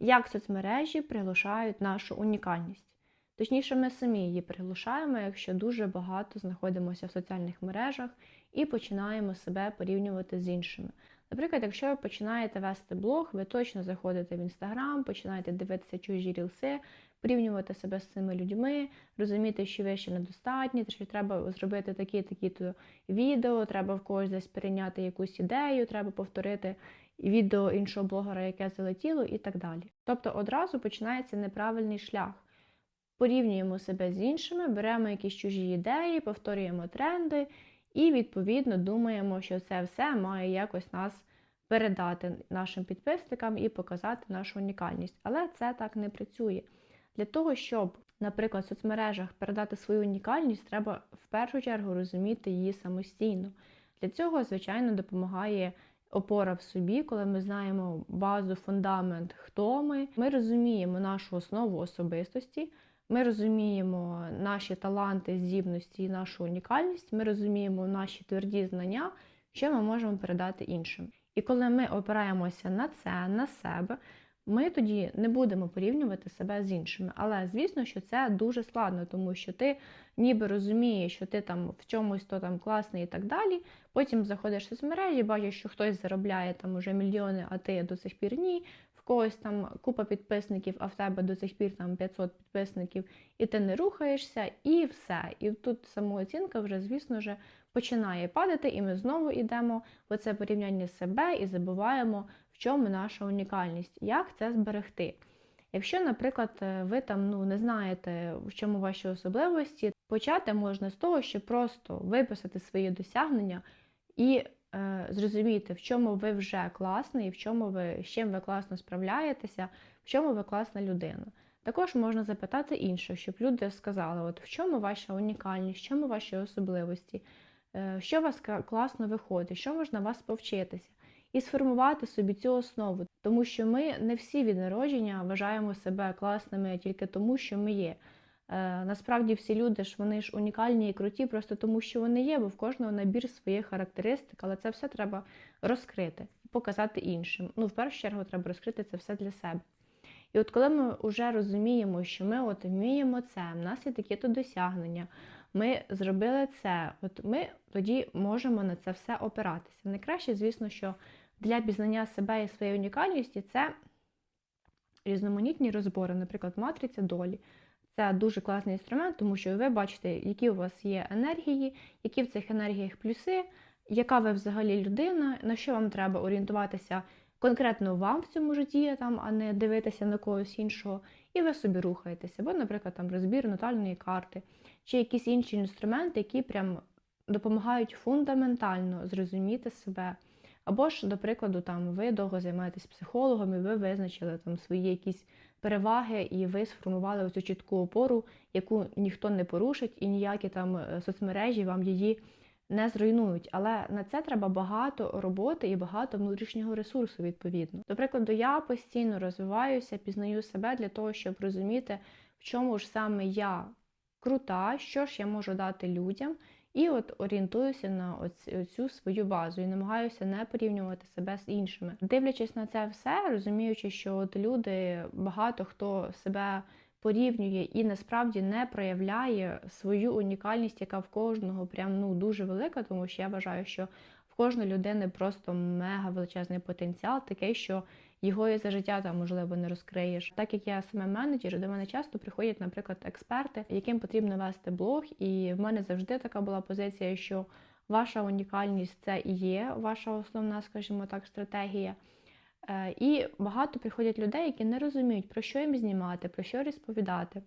як соцмережі приглушають нашу унікальність. Точніше, ми самі її приглушаємо, якщо дуже багато знаходимося в соціальних мережах і починаємо себе порівнювати з іншими. Наприклад, якщо ви починаєте вести блог, ви точно заходите в інстаграм, починаєте дивитися чужі рілси, порівнювати себе з цими людьми, розуміти, що ви ще недостатні, що треба зробити такі-такі-то відео, треба в когось десь перейняти якусь ідею, треба повторити відео іншого блогера, яке залетіло, і так далі. Тобто одразу починається неправильний шлях. Порівнюємо себе з іншими, беремо якісь чужі ідеї, повторюємо тренди і, відповідно, думаємо, що це все має якось нас передати нашим підписникам і показати нашу унікальність. Але це так не працює. Для того, щоб, наприклад, в соцмережах передати свою унікальність, треба в першу чергу розуміти її самостійно. Для цього, звичайно, допомагає опора в собі, коли ми знаємо базу, фундамент, хто ми. Ми розуміємо нашу основу особистості. Ми розуміємо наші таланти, здібності і нашу унікальність, ми розуміємо наші тверді знання, що ми можемо передати іншим. І коли ми опираємося на це, на себе, ми тоді не будемо порівнювати себе з іншими. Але звісно, що це дуже складно, тому що ти ніби розумієш, що ти там в чомусь то там класний і так далі. Потім заходиш в соцмережі, бачиш, що хтось заробляє там уже мільйони, а ти до сих пір ні. В когось там купа підписників, а в тебе до сих пір там 500 підписників, і ти не рухаєшся, і все. І тут самооцінка вже, звісно ж, починає падати, і ми знову йдемо в це порівняння себе і забуваємо, в чому наша унікальність, як це зберегти. Якщо, наприклад, ви там ну не знаєте, в чому ваші особливості, почати можна з того, щоб просто виписати свої досягнення і е, зрозуміти, в чому ви вже класний, в чому ви з чим ви класно справляєтеся, в чому ви класна людина. Також можна запитати інших, щоб люди сказали, от в чому ваша унікальність, в чому ваші особливості, е, що у вас класно виходить, що можна вас повчитися, і сформувати собі цю основу, тому що ми не всі від народження вважаємо себе класними тільки тому, що ми є. Е, насправді всі люди ж вони ж унікальні і круті, просто тому що вони є, бо в кожного набір своїх характеристик, але це все треба розкрити і показати іншим. Ну, в першу чергу, треба розкрити це все для себе. І от коли ми вже розуміємо, що ми от вміємо це, в нас є такі-то досягнення, ми зробили це, от ми тоді можемо на це все опиратися. Найкраще, звісно, що для пізнання себе і своєї унікальності це різноманітні розбори, наприклад, матриця долі. Це дуже класний інструмент, тому що ви бачите, які у вас є енергії, які в цих енергіях плюси, яка ви взагалі людина, на що вам треба орієнтуватися конкретно вам в цьому житті, там, а не дивитися на когось іншого, і ви собі рухаєтеся. Або, наприклад, там розбір натальної карти, чи якісь інші інструменти, які прям допомагають фундаментально зрозуміти себе. Або ж, до прикладу, там ви довго займаєтесь психологом, і ви визначили там свої якісь переваги, і ви сформували оцю чітку опору, яку ніхто не порушить, і ніякі там е, соцмережі вам її не зруйнують. Але на це треба багато роботи і багато внутрішнього ресурсу, відповідно. До прикладу, я постійно розвиваюся, пізнаю себе для того, щоб розуміти, в чому ж саме я крута, що ж я можу дати людям. І от орієнтуюся на цю свою базу і намагаюся не порівнювати себе з іншими. Дивлячись на це все, розуміючи, що от люди, багато хто себе порівнює і насправді не проявляє свою унікальність, яка в кожного прям ну дуже велика, тому що я вважаю, що в кожної людини просто мега величезний потенціал, такий, що його і за життя там можливо не розкриєш. Так як я саме менеджер, до мене часто приходять, наприклад, експерти, яким потрібно вести блог, і в мене завжди така була позиція, що ваша унікальність це і є ваша основна, скажімо так, стратегія. Е, і багато приходять людей, які не розуміють, про що їм знімати, про що розповідати.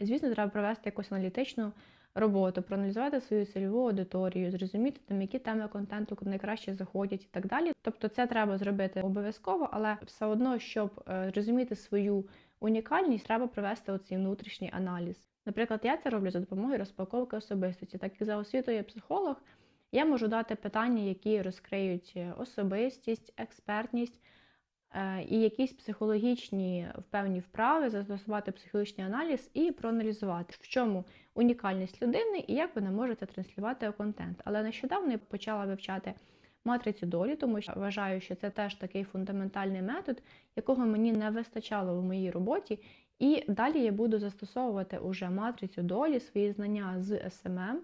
Звісно, треба провести якусь аналітичну роботу, проаналізувати свою цільову аудиторію, зрозуміти, там, які теми контенту найкраще заходять і так далі. Тобто це треба зробити обов'язково, але все одно, щоб е, розуміти свою унікальність, треба провести оцей внутрішній аналіз. Наприклад, я це роблю за допомогою розпаковки особистості, так як за освітою я психолог. Я можу дати питання, які розкриють е, особистість, експертність і якісь психологічні певні вправи, застосувати психологічний аналіз і проаналізувати, в чому унікальність людини і як ви не можете транслювати контент. Але нещодавно я почала вивчати матрицю долі, тому що вважаю, що це теж такий фундаментальний метод, якого мені не вистачало в моїй роботі. І далі я буду застосовувати уже матрицю долі, свої знання з СММ,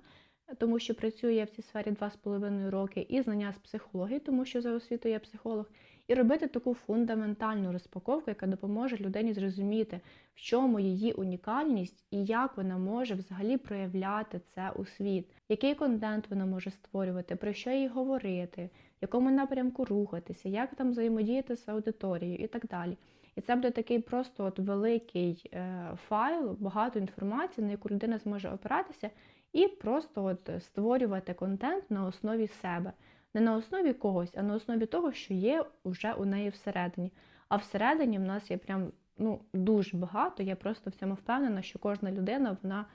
тому що працюю я в цій сфері 2,5 роки, і знання з психології, тому що за освітою я психолог, і робити таку фундаментальну розпаковку, яка допоможе людині зрозуміти, в чому її унікальність і як вона може взагалі проявляти це у світ, який контент вона може створювати, про що їй говорити, в якому напрямку рухатися, як там взаємодіяти з аудиторією і так далі. І це буде такий просто от великий е, файл, багато інформації, на яку людина зможе опиратися, і просто от створювати контент на основі себе. Не на основі когось, а на основі того, що є вже у неї всередині. А всередині в нас є прям ну, дуже багато. Я просто в цьому впевнена, що кожна людина вона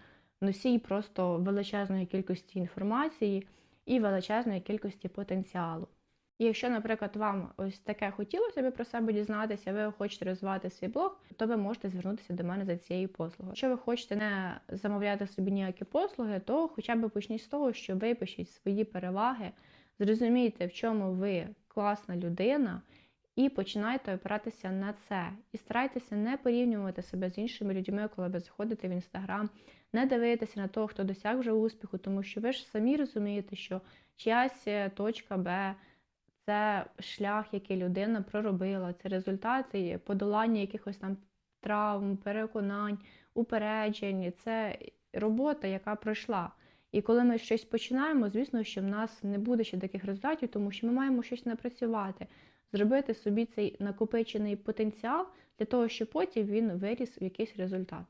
носій просто величезної кількості інформації і величезної кількості потенціалу. І якщо, наприклад, вам ось таке хотілося б про себе дізнатися, ви хочете розвивати свій блог, то ви можете звернутися до мене за цією послугою. Якщо ви хочете не замовляти собі ніякі послуги, то хоча б почніть з того, що випишіть свої переваги, зрозумійте, в чому ви класна людина, і починайте опиратися на це. І старайтеся не порівнювати себе з іншими людьми, коли ви заходите в інстаграм, не дивитися на того, хто досяг вже успіху, тому що ви ж самі розумієте, що чиясь е, точка Б. Це шлях, який людина проробила, це результати подолання якихось там травм, переконань, упереджень. Це робота, яка пройшла. І коли ми щось починаємо, звісно, що в нас не буде ще таких результатів, тому що ми маємо щось напрацювати, зробити собі цей накопичений потенціал для того, щоб потім він виріс в якийсь результат.